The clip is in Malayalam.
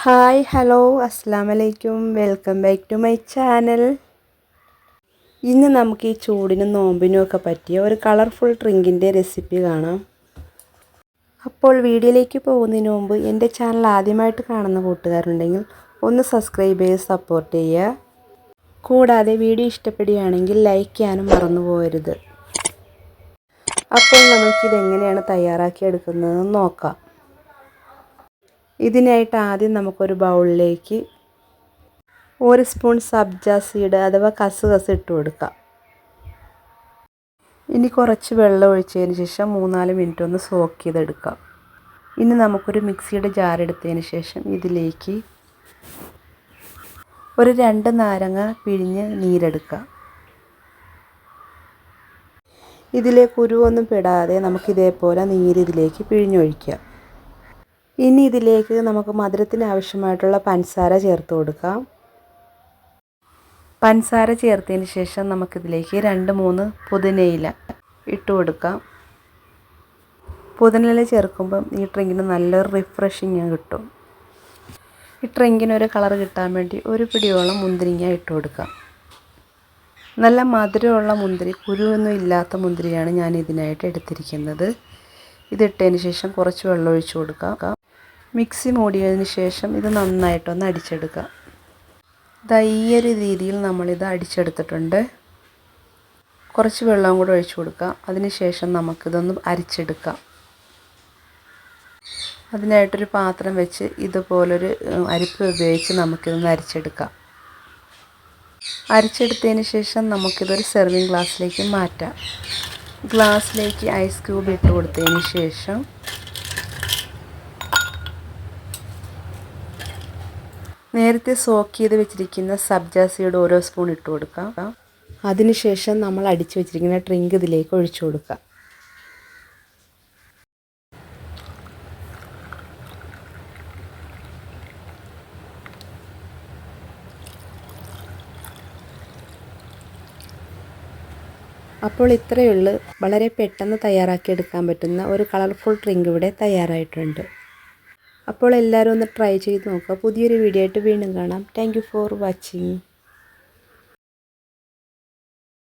ഹായ് ഹലോ അസ്സാം വലൈക്കും welcome back to my channel. ഇന്ന് നമുക്ക് ഈ ചൂടിനും നോമ്പിനും ഒക്കെ പറ്റിയ ഒരു കളർഫുൾ ഡ്രിങ്കിന്റെ റെസിപ്പി കാണാം. അപ്പോൾ വീഡിയോയിലേക്ക് പോകുന്നതിന് മുമ്പ് എന്റെ ചാനൽ ആദ്യമായിട്ട് കാണുന്ന കൂട്ടുകാരുണ്ടെങ്കിൽ ഒന്ന് സബ്സ്ക്രൈബ് ചെയ്ത് സപ്പോർട്ട് ചെയ്യുക. കൂടാതെ വീഡിയോ ഇഷ്ടപ്പെടുകയാണെങ്കിൽ ലൈക്ക് ചെയ്യാനും മറന്നു പോകരുത്. അപ്പോൾ നമുക്കിതെങ്ങനെയാണ് തയ്യാറാക്കിയെടുക്കുന്നതെന്ന് നോക്കാം. ഇതിനായിട്ട് ആദ്യം നമുക്കൊരു ബൗളിലേക്ക് ഒരു സ്പൂൺ സബ്ജ സീഡ് അഥവാ കസുകസ് ഇട്ട് കൊടുക്കാം. ഇനി കുറച്ച് വെള്ളം ഒഴിച്ചതിന് ശേഷം മൂന്നാൽ മിനിറ്റ് ഒന്ന് സോക്ക് ചെയ്തെടുക്കാം. ഇനി നമുക്കൊരു മിക്സിയുടെ ജാർ എടുത്തതിന് ശേഷം ഇതിലേക്ക് ഒരു രണ്ട് നാരങ്ങ പിഴിഞ്ഞ് നീരെടുക്കാം. ഇതിലെ കുരുവൊന്നും പെടാതെ നമുക്കിതേപോലെ നീര് ഇതിലേക്ക് പിഴിഞ്ഞൊഴിക്കാം. ഇനി ഇതിലേക്ക് നമുക്ക് മധുരത്തിന് ആവശ്യമായിട്ടുള്ള പഞ്ചസാര ചേർത്ത് കൊടുക്കാം. പഞ്ചസാര ചേർത്തതിന് ശേഷം നമുക്കിതിലേക്ക് രണ്ട് മൂന്ന് പുതിനയില ഇട്ട് കൊടുക്കാം. പുതിനയില ചേർക്കുമ്പം ഈ ഡ്രിങ്കിന് നല്ലൊരു റിഫ്രഷിങ് കിട്ടും. ഈ ഡ്രിങ്കിന് ഒരു കളർ കിട്ടാൻ വേണ്ടി ഒരു പിടിയോളം മുന്തിരിങ്ങ ഇട്ട് കൊടുക്കാം. നല്ല മധുരമുള്ള മുന്തിരി കുരുവൊന്നും ഇല്ലാത്ത മുന്തിരിയാണ് ഞാൻ ഇതിനായിട്ട് എടുത്തിരിക്കുന്നത്. ഇതിട്ടതിന് ശേഷം കുറച്ച് വെള്ളം കൊടുക്കാം. മിക്സി മൂടിയതിന് ശേഷം ഇത് നന്നായിട്ടൊന്ന് അടിച്ചെടുക്കുക. ഇതാ ഈ ഒരു രീതിയിൽ നമ്മളിത് അടിച്ചെടുത്തിട്ടുണ്ട്. കുറച്ച് വെള്ളം കൂടെ ഒഴിച്ചു കൊടുക്കുക അതിന് ശേഷം നമുക്കിതൊന്ന് അരിച്ചെടുക്കാം. അതിനായിട്ടൊരു പാത്രം വെച്ച് ഇതുപോലൊരു അരിപ്പ് ഉപയോഗിച്ച് നമുക്കിതൊന്ന് അരിച്ചെടുക്കാം. അരിച്ചെടുത്തതിന് ശേഷം നമുക്കിതൊരു സെർവിങ് ഗ്ലാസ്സിലേക്ക് മാറ്റാം. ഗ്ലാസ്സിലേക്ക് ഐസ് ക്യൂബ് ഇട്ട് കൊടുത്തതിന് ശേഷം നേരത്തെ സോക്ക് ചെയ്ത് വെച്ചിരിക്കുന്ന സബ്ജ സീഡ് ഓരോ സ്പൂൺ ഇട്ട് കൊടുക്കാം. അതിനുശേഷം നമ്മൾ അടിച്ചു വെച്ചിരിക്കുന്ന ഡ്രിങ്ക് ഇതിലേക്ക് ഒഴിച്ചു കൊടുക്കാം. അപ്പോൾ ഇത്രയേ ഉള്ളൂ. വളരെ പെട്ടെന്ന് തയ്യാറാക്കിയെടുക്കാൻ പറ്റുന്ന ഒരു കളർഫുൾ ഡ്രിങ്ക് ഇവിടെ തയ്യാറായിട്ടുണ്ട്. അപ്പോൾ എല്ലാവരും ഒന്ന് ട്രൈ ചെയ്ത് നോക്കുക. പുതിയൊരു വീഡിയോ ആയിട്ട് വീണ്ടും കാണാം. Thank for watching